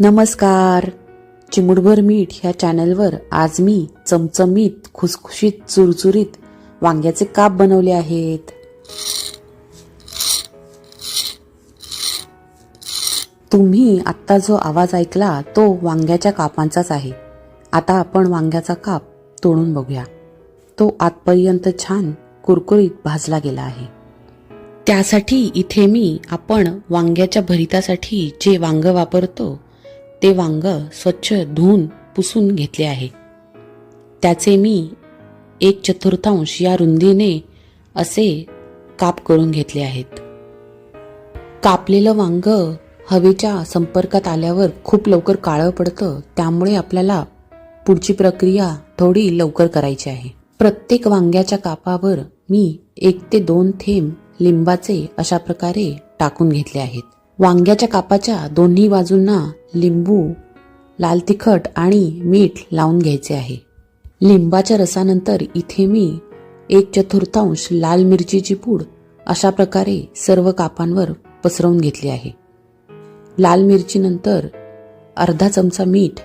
नमस्कार. चिमुडभर मीठ ह्या चॅनलवर आज मी चमचमीत खुसखुशीत चुरचुरीत वांग्याचे काप बनवले आहेत. तुम्ही आत्ता जो आवाज ऐकला तो वांग्याच्या कापांचाच आहे. आता आपण वांग्याचा काप तोडून बघूया. तो आतपर्यंत छान कुरकुरीत भाजला गेला आहे. त्यासाठी इथे मी आपण वांग्याच्या भरितासाठी जे वांग वापरतो ते वांग स्वच्छ धुवून पुसून घेतले आहे. त्याचे मी एक चतुर्थांश या रुंदीने असे काप करून घेतले आहेत. कापलेलं वांग हवेच्या संपर्कात आल्यावर खूप लवकर काळं पडतं त्यामुळे आपल्याला पुढची प्रक्रिया थोडी लवकर करायची आहे. प्रत्येक वांग्याच्या कापावर मी एक ते दोन थेंब लिंबाचे अशा प्रकारे टाकून घेतले आहेत. वांग्याच्या कापाच्या दोन्ही बाजूंना लिंबू लाल तिखट आणि मीठ लावून घ्यायचे आहे. लिंबाच्या रसानंतर इथे मी एक चतुर्थांश लाल मिरचीची पूड अशा प्रकारे सर्व कापांवर पसरवून घेतली आहे. लाल मिरचीनंतर अर्धा चमचा मीठ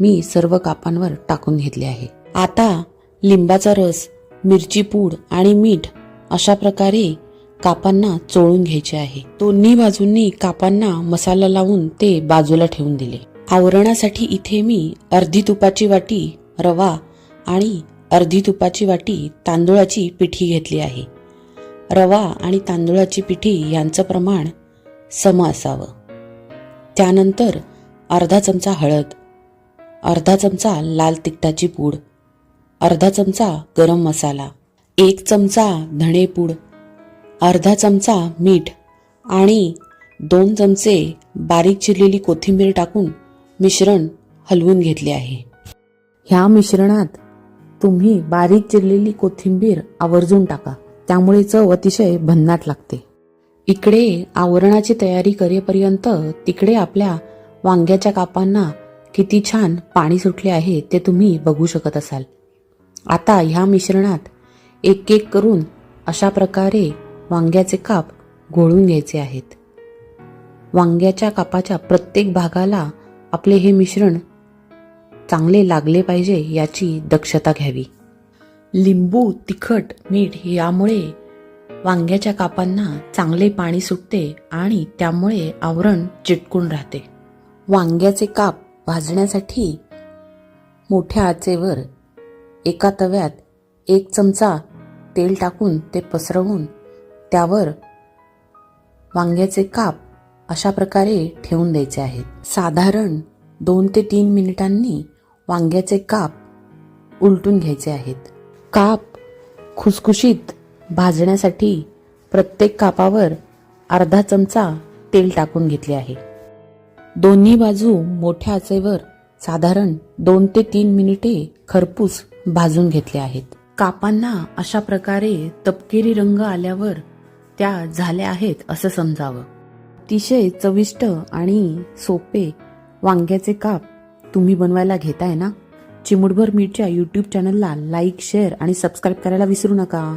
मी सर्व कापांवर टाकून घेतले आहे. आता लिंबाचा रस मिरची पूड आणि मीठ अशा प्रकारे कापांना चोळून घ्यायचे आहे. दोन्ही बाजूंनी कापांना मसाला लावून ते बाजूला ठेवून दिले. आवरणासाठी इथे मी अर्धी तुपाची वाटी रवा आणि अर्धी तुपाची वाटी तांदूळाची पिठी घेतली आहे. रवा आणि तांदूळाची पिठी यांचं प्रमाण सम असावं. त्यानंतर अर्धा चमचा हळद अर्धा चमचा लाल तिखटाची पूड अर्धा चमचा गरम मसाला एक चमचा धणेपूड अर्धा चमचा मीठ आणि दोन चमचे बारीक चिरलेली कोथिंबीर टाकून मिश्रण हलवून घेतले आहे. ह्या मिश्रणात तुम्ही बारीक चिरलेली कोथिंबीर आवर्जून टाका. त्यामुळे चव अतिशय भन्नाट लागते. इकडे आवरणाची तयारी करेपर्यंत तिकडे आपल्या वांग्याच्या कापांना किती छान पाणी सुटले आहे ते तुम्ही बघू शकत असाल. आता ह्या मिश्रणात एक एक करून अशा प्रकारे वांग्याचे काप घोळून घ्यायचे आहेत. वांग्याच्या कापाच्या प्रत्येक भागाला आपले हे मिश्रण चांगले लागले पाहिजे याची दक्षता घ्यावी. लिंबू तिखट मीठ यामुळे वांग्याच्या कापांना चांगले पाणी सुटते आणि त्यामुळे आवरण चिटकून राहते. वांग्याचे काप भाजण्यासाठी मोठ्या आचेवर एका तव्यात एक चमचा तेल टाकून ते पसरवून त्यावर वांग्याचे काप अशा प्रकारे ठेवून द्यायचे आहेत. साधारण दोन ते तीन मिनिटांनी वांग्याचे काप उलटून घ्यायचे आहेत. काप खुसखुशीत भाजण्यासाठी प्रत्येक कापावर अर्धा चमचा तेल टाकून घेतले आहे. दोन्ही बाजू मोठ्या आचेवर साधारण दोन ते तीन मिनिटे खरपूस भाजून घेतले आहेत. कापांना अशा प्रकारे तपकिरी रंग आल्यावर त्या झाल्या आहेत असं समजावं. अतिशय चविष्ट आणि सोपे वांग्याचे काप तुम्ही बनवायला घेताय ना? चिमुडभर मीठच्या यूट्यूब चॅनलला लाईक शेअर आणि सबस्क्राईब करायला विसरू नका.